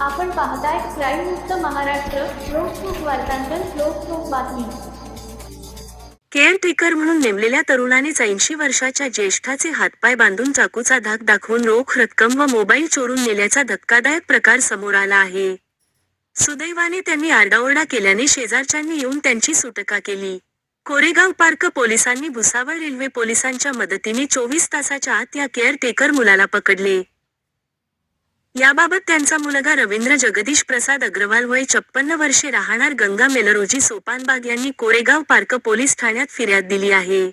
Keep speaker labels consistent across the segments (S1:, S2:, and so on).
S1: आपण पाहताय क्राईम मुक्त महाराष्ट्र लोकसुख वार्तांकन लोकसुख बातमी.
S2: केअरटेकर म्हणून नेमलेल्या तरुणानेच ऐंशी वर्षाच्या ज्येष्ठाचे हातपाय बांधून चाकूचा धाक दाखवून रोख रक्कम व मोबाईल चोरून नेल्याचा धक्कादायक प्रकार समोर आला आहे. सुदैवाने त्यांनी आरडाओरडा केल्याने शेजारच्यांनी येऊन त्यांची सुटका केली. कोरेगाव पार्क पोलिसांनी भुसावळ रेल्वे पोलिसांच्या मदतीने चोवीस तासाच्या आत या केअरटेकर मुलाला पकडले. याबाबत त्यांचा मुलगा रवींद्र जगदीश प्रसाद अग्रवाल वय छप्पन्न वर्षे राहणार गंगा मेलरोजी सोपानबाग यांनी कोरेगाव पार्क पोलीस ठाण्यात फिर्याद दिली आहे.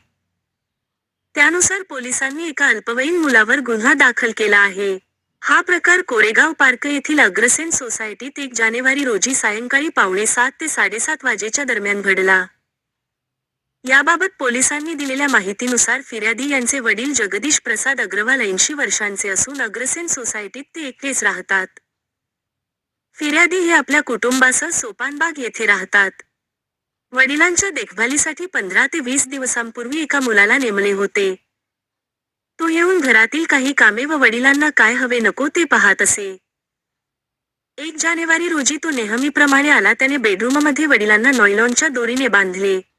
S2: त्यानुसार पोलिसांनी एका अल्पवयीन मुलावर गुन्हा दाखल केला आहे. हा प्रकार कोरेगाव पार्क येथील अग्रसेन सोसायटीत एक जानेवारी रोजी सायंकाळी पावणे सात ते साडेसात वाजेच्या दरम्यान घडला. याबाबत पोलिसांनी दिलेल्या माहितीनुसार फिर्यादी यांचे वडील जगदीश प्रसाद अग्रवाल ऐंशी वर्षांचे असून अग्रसेन सोसायटीत ते एकटेच राहतात. फिर्यादी हे आपल्या कुटुंबासह सोपानबाग येथे राहतात. वडिलांच्या देखभालीसाठी पंधरा ते वीस दिवसांपूर्वी एका मुलाला नेमले होते. तो येऊन घरातील काही कामे व वडिलांना काय हवे नको ते पाहत असे. एक जानेवारी रोजी तो नेहमीप्रमाणे आला त्याने बेडरूममध्ये वडिलांना नॉयलॉनच्या दोरीने बांधले.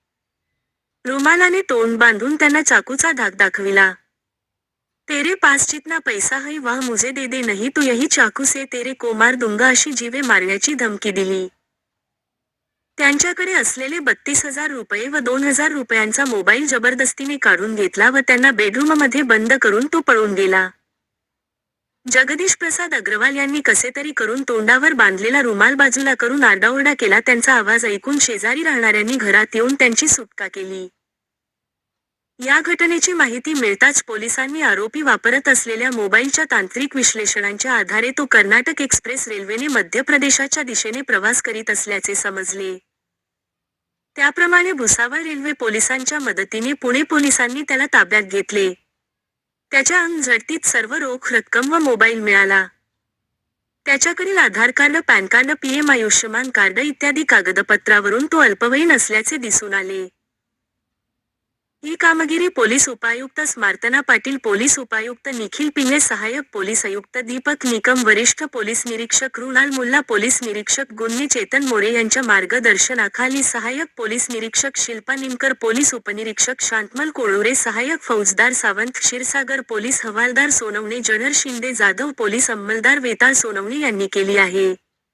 S2: रुमालाने तोंड बांधून त्यांना चाकूचा धाक दाखविला. तेरे पास जितना पैसा है वह मुझे दे दे नहीं तो यही चाकू से तेरे को मार अशी जीवे मारण्याची धमकी दिली. त्यांच्याकडे असलेले बत्तीस हजार रुपये व दोन हजार रुपयांचा मोबाईल जबरदस्तीने काढून घेतला व त्यांना बेडरूममध्ये बंद करून तो पळून गेला. जगदीश प्रसाद अग्रवाल यांनी कसे तरी करून तोंडावर बांधलेला रुमाल बाजूला करून आरडाओरडा केला त्यांचा आवाज ऐकून शेजारी राहणाऱ्यांनी घरात येऊन त्यांची सुटका केली. या घटनेची माहिती मिळताच पोलिसांनी आरोपी वापरत असलेल्या मोबाईलच्या तांत्रिक विश्लेषणांच्या आधारे तो कर्नाटक एक्सप्रेस रेल्वेने मध्य प्रदेशाच्या दिशेने प्रवास करीत असल्याचे समजले. त्याप्रमाणे भुसावळ रेल्वे पोलिसांच्या मदतीने पुणे पोलिसांनी त्याला ताब्यात घेतले. त्याच्या अंगझडतीत सर्व रोख रक्कम व मोबाईल मिळाला. त्याच्याकडील Aadhaar card pan card PM Ayushman card इत्यादी कागदपत्रावरून तो अल्पवयीन असल्याचे दिसून आले. ही कामगिरी पोलीस उपायुक्त स्मार्तना पाटील पोलीस उपायुक्त निखिल पिल्ले सहाय्यक पोलीस आयुक्त दीपक निकम वरिष्ठ पोलीस निरीक्षक रुणाल मुल्ला पोलीस निरीक्षक गुन्हे चेतन मोरे यांच्या मार्गदर्शनाखाली सहाय्यक पोलीस निरीक्षक शिल्पा निमकर पोलीस उपनिरीक्षक शांतमल कोळुरे सहाय्यक फौजदार सावंत क्षीरसागर पोलीस हवालदार सोनवणे जनर शिंदे जाधव पोलीस अंमलदार वेताळ सोनवणे यांनी केली आहे.